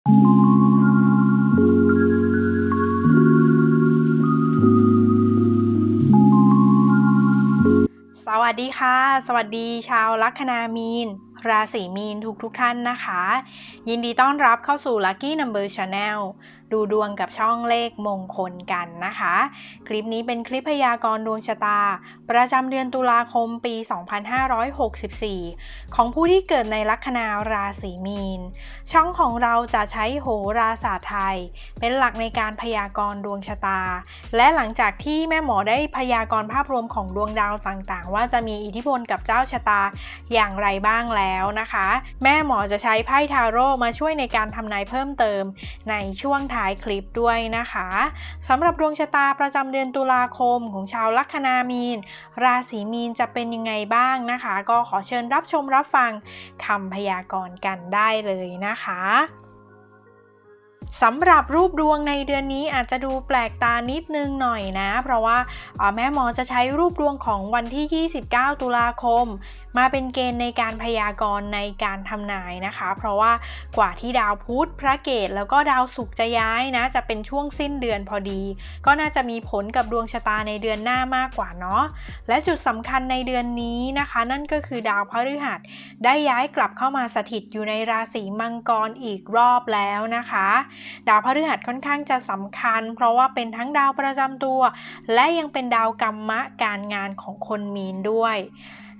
สวัสดีค่ะ สวัสดีชาวลัคนามีน ราศีมีนทุกทุกท่านนะคะ ยินดีต้อนรับเข้าสู่ Lucky Number Channel ดูดวงกับช่องเลขมงคลกันนะคะ คลิปนี้เป็นคลิปพยากรณ์ดวงชะตา ประจำเดือนตุลาคมปี 2564 ของผู้ที่เกิดในลัคนาราศีมีน ช่องของเราจะใช้โหราศาสตร์ไทย เป็นหลักในการพยากรณ์ดวงชะตา และหลังจากที่แม่หมอได้พยากรณ์ภาพรวมของดวงดาวต่างๆ ว่าจะมีอิทธิพลกับเจ้าชะตาอย่างไรบ้างแล้วนะคะ แม่หมอจะใช้ไพ่ทาโร่มาช่วยในการทำนายเพิ่มเติมในช่วงท้ายคลิปด้วยนะคะสำหรับดวงชะตาประจำเดือนตุลาคมของชาวลัคนามีน ราศีมีนจะเป็นยังไงบ้างนะคะ ก็ขอเชิญรับชมรับฟังคำพยากรณ์กันได้เลยนะคะ สำหรับรูปดวงในเดือนนี้อาจจะดูแปลกตานิดนึงหน่อยนะ เพราะว่าแม่หมอจะใช้รูปดวงของวันที่ 29 ตุลาคม มาเป็นเกณฑ์ในการพยากรณ์ในการทำนายนะคะ เพราะว่ากว่าที่ดาวพุธพระเกตแล้วก็ดาวศุกร์จะย้ายนะ จะเป็นช่วงสิ้นเดือนพอดี ก็น่าจะมีผลกับดวงชะตาในเดือนหน้ามากกว่าเนาะและจุดสำคัญในเดือนนี้นะคะ นั่นก็คือดาวพฤหัสได้ย้ายกลับเข้ามาสถิตอยู่ในราศีมังกรอีกรอบแล้วนะคะดาวพฤหัสค่อนข้างจะสำคัญ เพราะว่าเป็นทั้งดาวประจำตัว และยังเป็นดาวกรรมะการงานของคนมีนด้วย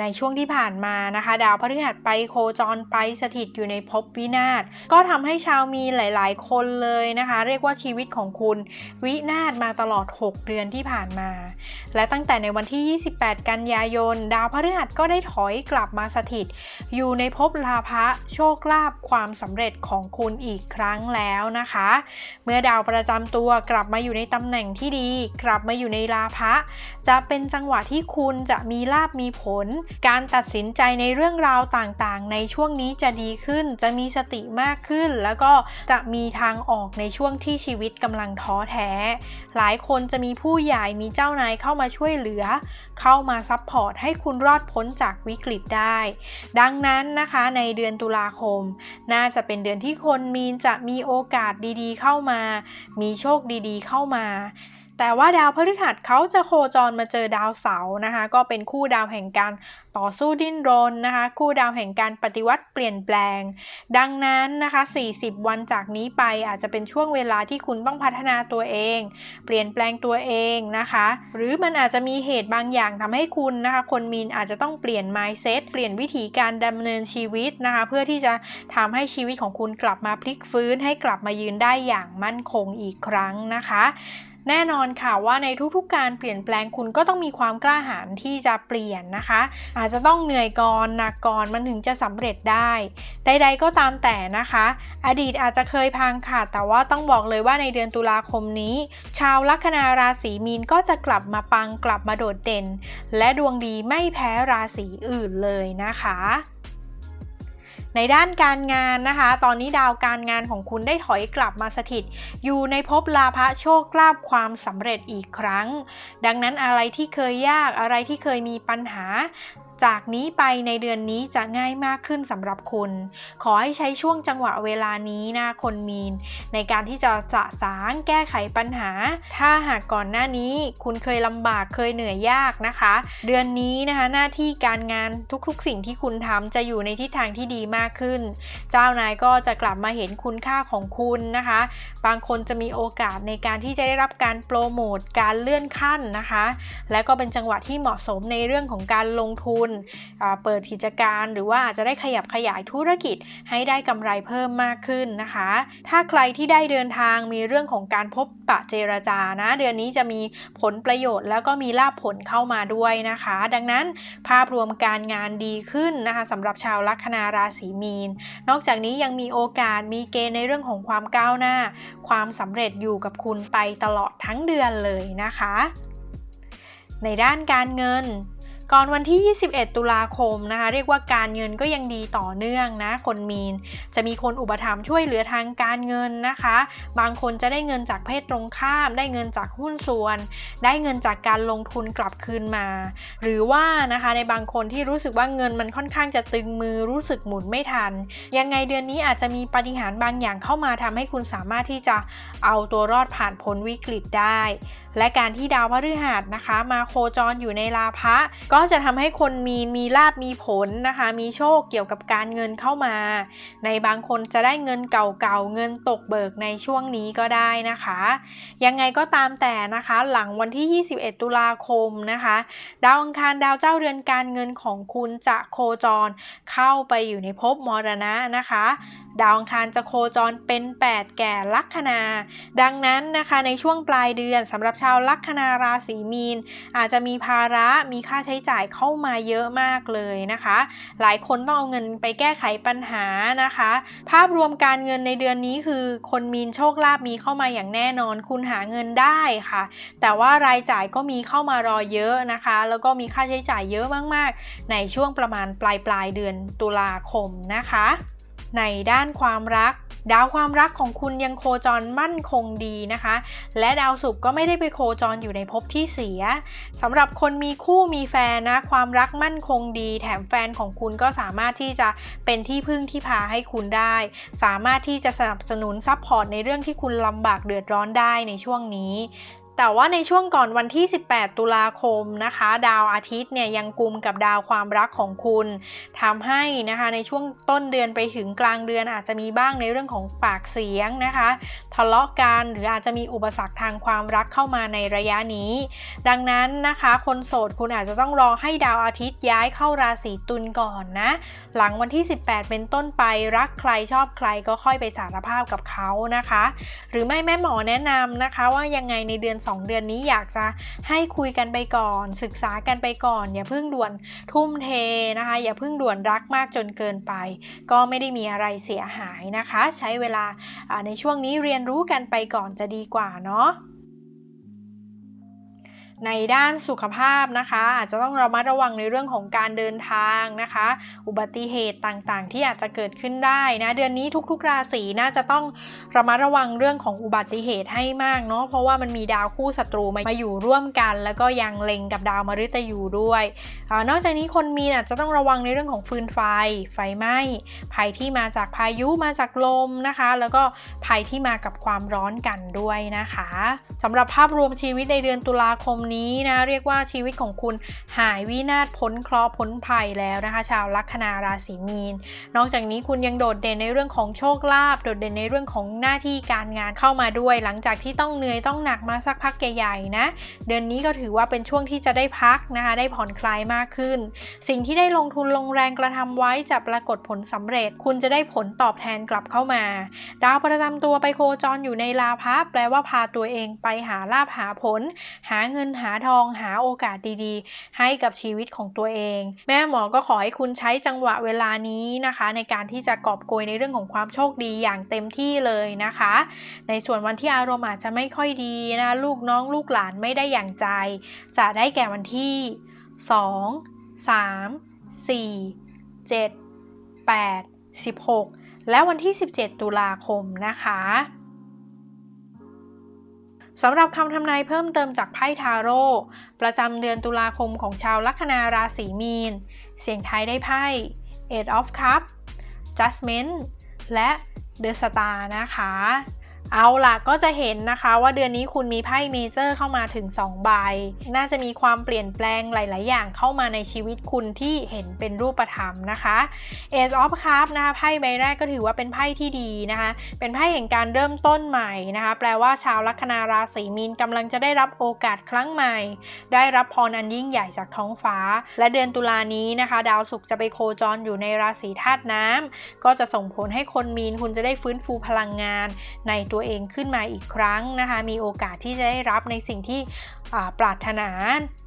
ในช่วงที่ผ่านมานะคะ ดาวพฤหัสไปโคจรไปสถิตอยู่ในภพวินาศก็ทำให้ชาวมีหลาย ๆ คนเลยนะคะ เรียกว่าชีวิตของคุณวินาศมาตลอด 6 เดือนที่ผ่านมา และตั้งแต่ในวันที่ 28 กันยายน ดาวพฤหัสก็ได้ถอยกลับมาสถิต อยู่ในภพลาภะโชคลาภความสำเร็จของคุณอีกครั้งแล้วนะคะ เมื่อดาวประจำตัวกลับมาอยู่ในตำแหน่งที่ดี กลับมาอยู่ในลาภะจะเป็นจังหวะที่คุณจะมีลาภมีผลการตัดสินใจในเรื่องราวต่างๆ ในช่วงนี้จะดีขึ้น จะมีสติมากขึ้น แล้วก็จะมีทางออกในช่วงที่ชีวิตกำลังท้อแท้ หลายคนจะมีผู้ใหญ่มีเจ้านายเข้ามาช่วยเหลือ เข้ามาซัพพอร์ตให้คุณรอดพ้นจากวิกฤตได้ ดังนั้นนะคะในเดือนตุลาคม น่าจะเป็นเดือนที่คนมีนจะมีโอกาสดีๆ เข้ามา มีโชคดีๆ เข้ามา แต่ว่าดาวพฤหัสเขาจะโคจรมาเจอดาวเสาร์นะคะ ก็เป็นคู่ดาวแห่งการต่อสู้ดิ้นรนนะคะ คู่ดาวแห่งการปฏิวัติเปลี่ยนแปลง ดังนั้นนะคะ 40 วันจากนี้ไปอาจจะเป็นช่วงเวลาที่คุณต้องพัฒนาตัวเอง เปลี่ยนแปลงตัวเองนะคะ หรือมันอาจจะมีเหตุบางอย่างทำให้คุณนะคะ คนมีนอาจจะต้องเปลี่ยน mindset เปลี่ยนวิธีการดำเนินชีวิตนะคะ เพื่อที่จะทำให้ชีวิตของคุณกลับมาพลิกฟื้นให้กลับมายืนได้อย่างมั่นคงอีกครั้งนะคะ แน่นอนค่ะว่าในทุกๆการเปลี่ยนแปลงคุณก็ต้องมีความกล้าหาญที่จะเปลี่ยนนะคะ อาจจะต้องเหนื่อยก่อนหนักก่อนมันถึงจะสำเร็จได้ ใด ๆ ก็ตามแต่นะคะ อดีตอาจจะเคยพังค่ะ แต่ว่าต้องบอกเลยว่าในเดือนตุลาคมนี้ ชาวลัคนาราศีมีนก็จะกลับมาปังกลับมาโดดเด่น และดวงดีไม่แพ้ราศีอื่นเลยนะคะ ในด้านการงานนะคะ ตอนนี้ดาวการงานของคุณได้ถอยกลับมาสถิต อยู่ในภพลาภะโชคลาภความสำเร็จอีกครั้ง ดังนั้นอะไรที่เคยยากอะไรที่เคยมีปัญหาจากนี้ไปในเดือนนี้จะง่ายมากขึ้นสำหรับคุณ ขอให้ใช้ช่วงจังหวะเวลานี้นะคนมีน ในการที่จะจะสางแก้ไขปัญหา ถ้าหากก่อนหน้านี้คุณเคยลำบากเคยเหนื่อยยากนะคะ เดือนนี้นะคะหน้าที่การงานทุกๆ สิ่งที่คุณทำจะอยู่ในทิศทางที่ดีมากขึ้น เจ้านายก็จะกลับมาเห็นคุณค่าของคุณนะคะ บางคนจะมีโอกาสในการที่จะได้รับการโปรโมทการเลื่อนขั้นนะคะ และก็เป็นจังหวะที่เหมาะสมในเรื่องของการลงทุนเปิดกิจการหรือว่าอาจจะได้ขยับขยายธุรกิจให้ได้กำไรเพิ่มมากขึ้นนะคะ ถ้าใครที่ได้เดินทางมีเรื่องของการพบปะเจรจานะ เดือนนี้จะมีผลประโยชน์แล้วก็มีลาภผลเข้ามาด้วยนะคะ ดังนั้นภาพรวมการงานดีขึ้นนะคะสำหรับชาวลัคนาราศีมีน นอกจากนี้ยังมีโอกาสมีเกณฑ์ในเรื่องของความก้าวหน้า ความสำเร็จอยู่กับคุณไปตลอดทั้งเดือนเลยนะคะ ในด้านการเงิน ก่อนวันที่ 21 ตุลาคมนะคะ เรียกว่าการเงินก็ยังดีต่อเนื่องนะ คนมีนจะมีคนอุปถัมภ์ช่วยเหลือทางการเงินนะคะ บางคนจะได้เงินจากเพศตรงข้าม ได้เงินจากหุ้นส่วน ได้เงินจากการลงทุนกลับคืนมา หรือว่านะคะในบางคนที่รู้สึกว่าเงินมันค่อนข้างจะตึงมือรู้สึกหมุนไม่ทัน ยังไงเดือนนี้อาจจะมีปาฏิหาริย์บางอย่างเข้ามาทำให้คุณสามารถที่จะเอาตัวรอดผ่านพ้นวิกฤตได้ และการที่ดาวพฤหัสนะคะ มาโคจรอยู่ในลาภะก็ก็จะทำให้คนมีมีลาบมีผลนะคะ มีโชคเกี่ยวกับการเงินเข้ามา ในบางคนจะได้เงินเก่าๆ เงินตกเบิกในช่วงนี้ก็ได้นะคะ ยังไงก็ตามแต่นะคะ หลังวันที่ 21 ตุลาคมนะคะ ดาวอังคารดาวเจ้าเรือนการเงินของคุณจะโคจรเข้าไปอยู่ในภพมรณะนะคะดาวอังคารจะโคจรเป็น 8 แก่ลัคนา ดังนั้นนะคะในช่วงปลายเดือนสำหรับชาวลัคนาราศีมีน อาจจะมีภาระมีค่าใช้จ่ายเข้ามาเยอะมากเลยนะคะ หลายคนต้องเอาเงินไปแก้ไขปัญหานะคะ ภาพรวมการเงินในเดือนนี้คือคนมีนโชคลาภมีเข้ามาอย่างแน่นอน คุณหาเงินได้ค่ะ แต่ว่ารายจ่ายก็มีเข้ามารอเยอะนะคะ แล้วก็มีค่าใช้จ่ายเยอะมากๆ ในช่วงประมาณปลายปลายเดือนตุลาคมนะคะ ในด้านความรัก ดาวความรักของคุณยังโคจรมั่นคงดีนะคะ และดาวศุกร์ก็ไม่ได้ไปโคจรอยู่ในภพที่เสียสำหรับคนมีคู่มีแฟนนะ ความรักมั่นคงดี แถมแฟนของคุณก็สามารถที่จะเป็นที่พึ่งที่พาให้คุณได้ สามารถที่จะสนับสนุนซัพพอร์ตในเรื่องที่คุณลำบากเดือดร้อนได้ในช่วงนี้ แต่ว่าในช่วงก่อนวันที่ 18 ตุลาคมนะคะ ดาวอาทิตย์เนี่ยยังกลุ่มกับดาวความรักของคุณทำให้นะคะในช่วงต้นเดือนไปถึงกลางเดือนอาจจะมีบ้างในเรื่องของปากเสียงนะคะ ทะเลาะกันหรืออาจจะมีอุปสรรคทางความรักเข้ามาในระยะนี้ ดังนั้นนะคะ คนโสดคุณอาจจะต้องรอให้ดาวอาทิตย์ย้ายเข้าราศีตุลก่อนนะ หลังวันที่ 18 เป็นต้นไปรักใครชอบใครก็ค่อยไปสารภาพกับเขานะคะ หรือไม่แม่หมอแนะนำนะคะว่ายังไงในเดือน2เดือนนี้อยากจะให้คุยกันไปก่อน ศึกษากันไปก่อน อย่าเพิ่งด่วนทุ่มเทนะคะ อย่าเพิ่งด่วนรักมากจนเกินไป ก็ไม่ได้มีอะไรเสียหายนะคะ ใช้เวลาในช่วงนี้เรียนรู้กันไปก่อนจะดีกว่าเนาะ ในด้านสุขภาพนะคะ อาจจะต้องระมัดระวังในเรื่องของการเดินทางนะคะ อุบัติเหตุต่างๆ ที่อาจจะเกิดขึ้นได้นะ เดือนนี้ทุกๆ ราศีน่าจะต้องระมัดระวังเรื่องของอุบัติเหตุให้มากเนาะเพราะว่ามันมีดาวคู่ศัตรูมาอยู่ร่วมกัน แล้วก็ยังเล็งกับดาวมฤตยูด้วยอนอกจากนี้คนมีอาจจะต้องระวังในเรื่องของฟืนไฟ ไฟไหม้ภัยที่มาจากพายุมาจากลมนะคะ แล้วก็ภัยที่มากับความร้อนกันด้วยนะคะสำหรับภาพรวมชีวิตในเดือนตุลาคมนี้นะเรียกว่าชีวิตของคุณหายวินาศพ้นเคราะห์พ้นภัยแล้วนะคะ ชาวลัคนาราศีมีน นอกจากนี้คุณยังโดดเด่นในเรื่องของโชคลาภโดดเด่นในเรื่องของหน้าที่การงานเข้ามาด้วย หลังจากที่ต้องเหนื่อยต้องหนักมาสักพักใหญ่ๆนะเดือนนี้ก็ถือว่าเป็นช่วงที่จะได้พักนะคะได้ผ่อนคลายมากขึ้น สิ่งที่ได้ลงทุนลงแรงกระทำไว้จะปรากฏผลสำเร็จ คุณจะได้ผลตอบแทนกลับเข้ามา ดาวประจำตัวไปโคจรอยู่ในลาภะแปลว่าพาตัวเองไปหาลาภหาผล หาเงินหาทองหาโอกาสดีๆ ให้กับชีวิตของตัวเอง แม่หมอก็ขอให้คุณใช้จังหวะเวลานี้นะคะ ในการที่จะกอบโกยในเรื่องของความโชคดีอย่างเต็มที่เลยนะคะ ในส่วนวันที่อารมณ์อาจจะไม่ค่อยดีนะลูกน้องลูกหลานไม่ได้อย่างใจ จะได้แก่วันที่ 2 3 4 7 8 16 และวันที่ 17 ตุลาคมนะคะ สำหรับคำทำนายเพิ่มเติมจากไพ่ทาโร่ประจำเดือนตุลาคมของชาวลัคนาราศีมีน เสียงไทยได้ไพ่ Eight of Cups Judgment และ The Star นะคะ เอาล่ะก็จะเห็นนะคะว่าเดือนนี้คุณมีไพ่เมเจอร์เข้ามาถึง 2 ใบ น่าจะมีความเปลี่ยนแปลงหลาย ๆ อย่างเข้ามาในชีวิตคุณที่เห็นเป็นรูปธรรมนะคะ Ace of Cups นะคะไพ่ใบแรกก็ถือว่าเป็นไพ่ที่ดีนะคะ เป็นไพ่แห่งการเริ่มต้นใหม่นะคะ แปลว่าชาวลัคนาราศีมีนกำลังจะได้รับโอกาสครั้งใหม่ ได้รับพรอันยิ่งใหญ่จากท้องฟ้า และเดือนตุลานี้นะคะ ดาวศุกร์จะไปโคจรอยู่ในราศีธาตุน้ำก็จะส่งผลให้คนมีนคุณจะได้ฟื้นฟูพลังงานในตัวตัวเองขึ้นมาอีกครั้งนะคะ มีโอกาสที่จะได้รับในสิ่งที่ปรารถนา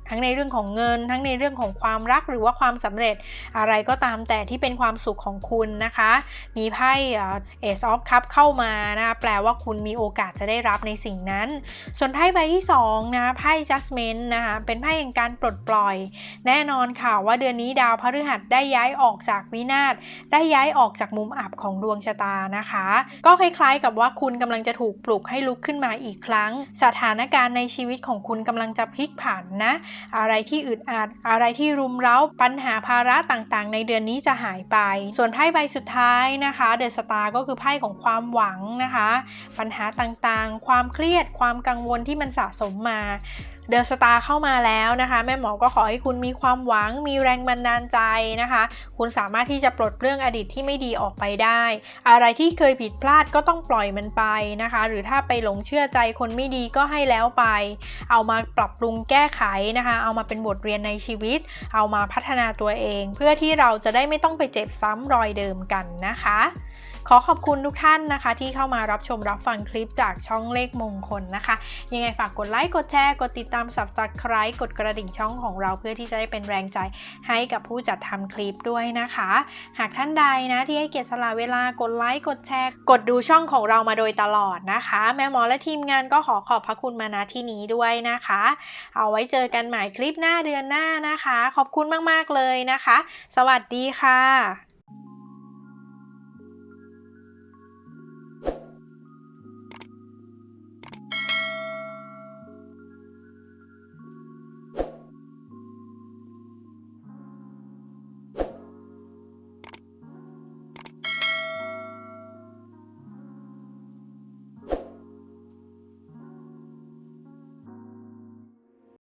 ทั้งในเรื่องของเงิน ทั้งในเรื่องของความรักหรือว่าความสำเร็จอะไรก็ตามแต่ที่เป็นความสุขของคุณนะคะ มีไพ่เอซอฟคัพเข้ามานะคะแปลว่าคุณมีโอกาสจะได้รับในสิ่งนั้น ส่วนไพ่ใบที่2นะไพ่ Judgment นะคะเป็นไพ่แห่งการปลดปล่อย แน่นอนค่ะว่าเดือนนี้ดาวพฤหัสได้ย้ายออกจากวินาศได้ย้ายออกจากมุมอับของดวงชะตานะคะ ก็คล้ายๆกับว่าคุณกำลังจะถูกปลุกให้ลุกขึ้นมาอีกครั้ง สถานการณ์ในชีวิตของคุณกำลังจะพลิกผันนะอะไรที่อึดอัด อะไรที่รุมเร้าปัญหาภาระต่างๆ ในเดือนนี้จะหายไป ส่วนไพ่ใบสุดท้ายนะคะเดอะสตาร์ก็คือไพ่ของความหวังนะคะ ปัญหาต่างๆ ความเครียดความกังวลที่มันสะสมมา เดอะสตาร์เข้ามาแล้วนะคะ แม่หมอก็ขอให้คุณมีความหวังมีแรงบันดาลใจนะคะ คุณสามารถที่จะปลดเปลื้องอดีตที่ไม่ดีออกไปได้ อะไรที่เคยผิดพลาดก็ต้องปล่อยมันไปนะคะ หรือถ้าไปหลงเชื่อใจคนไม่ดีก็ให้แล้วไป เอามาปรับปรุงแก้ไขนะคะ เอามาเป็นบทเรียนในชีวิต เอามาพัฒนาตัวเอง เพื่อที่เราจะได้ไม่ต้องไปเจ็บซ้ำรอยเดิมกันนะคะ ขอขอบคุณทุกท่านนะคะ ที่เข้ามารับชมรับฟังคลิปจากช่องเลขมงคลนะคะ ยังไงฝากกดไลค์กดแชร์กดติดตาม subscribe กดกระดิ่งช่องของเราเพื่อที่จะได้เป็นแรงใจให้กับผู้จัดทำคลิปด้วยนะคะ หากท่านใดนะที่ให้เกียรติสละเวลากดไลค์กดแชร์ กดดูช่องของเรามาโดยตลอดนะคะ แม่หมอและทีมงานก็ขอขอบพระคุณมาณที่นี้ด้วยนะคะ เอาไว้เจอกันใหม่คลิปหน้าเดือนหน้านะคะ ขอบคุณมาก ๆ เลยนะคะ สวัสดีค่ะ